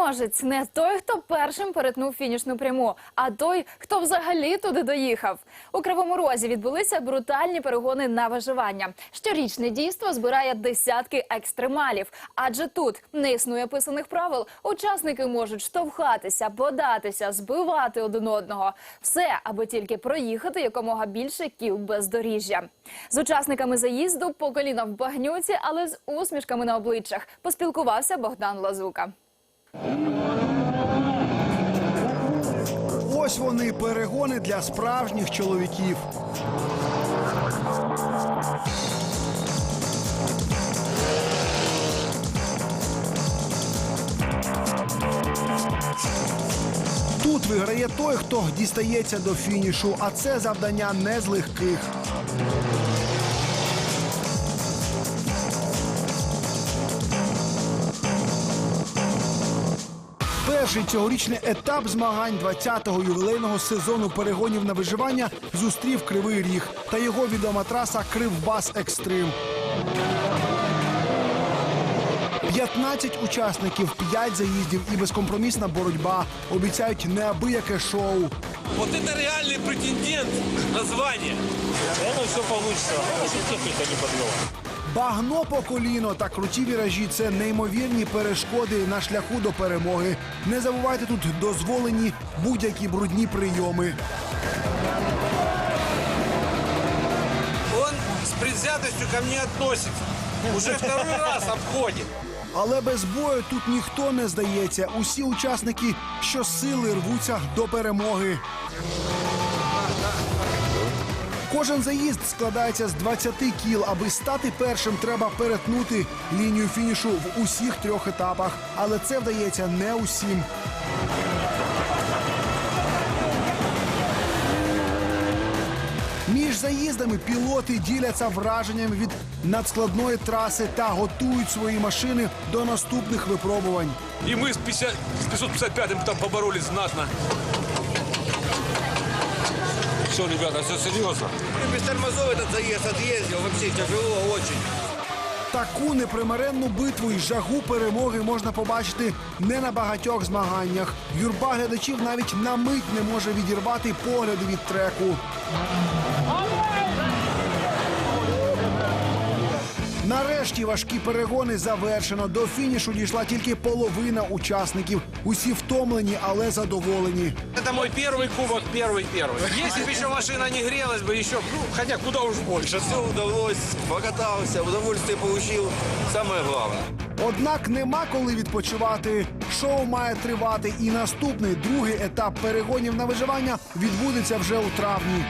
Переможець не той, хто першим перетнув фінішну пряму, а той, хто взагалі туди доїхав. У Кривому Розі відбулися брутальні перегони на виживання. Щорічне дійство збирає десятки екстремалів, адже тут не існує писаних правил. Учасники можуть штовхатися, бодатися, збивати один одного. Все, аби тільки проїхати якомога більше кіл бездоріжжя. З учасниками заїзду по коліна в багнюці, але з усмішками на обличчях поспілкувався Богдан Лазука. Ось вони перегони для справжніх чоловіків. Тут виграє той, хто дістається до фінішу, а це завдання не з легких. Перший цьогорічний етап змагань 20-го ювілейного сезону перегонів на виживання зустрів Кривий Ріг та його відома траса Кривбас Екстрим. 15 учасників, 5 заїздів і безкомпромісна боротьба обіцяють неабияке шоу. Вот это реальный претендент на звание. Наверное, все получится. Если техника не подвела. Багно по коліно та круті віражі це неймовірні перешкоди на шляху до перемоги. Не забувайте тут дозволені будь-які брудні прийоми. Он с предвзятостью ко мне относится. Уже второй раз обходит. Але без бою тут ніхто не здається. Усі учасники щосили рвуться до перемоги. Кожен заїзд складається з 20 кіл. Аби стати першим, треба перетнути лінію фінішу в усіх трьох етапах. Але це вдається не усім. Між заїздами пілоти діляться враженнями від надскладної траси та готують свої машини до наступних випробувань. И мы с, 50, с 555-м там поборолись знатно. Все, ребята, все серьезно. Без тормозов этот заезд отъездил, вообще тяжело очень. Таку непримиренну битву і жагу перемоги можна побачити не на багатьох змаганнях. Юрба глядачів навіть на мить не може відірвати погляди від треку. Нарешті важкі перегони завершено. До фінішу дійшла тільки половина учасників. Усі втомлені, але задоволені. Это мой первый кубок, первый-первый. Если бы еще машина не грелась бы, еще, ну, хотя куда уж больше. Все удалось, покатался, удовольствие получил. Самое главное. Однак нема коли відпочивати. Шоу має тривати, і наступний другий етап перегонів на виживання відбудеться вже у травні.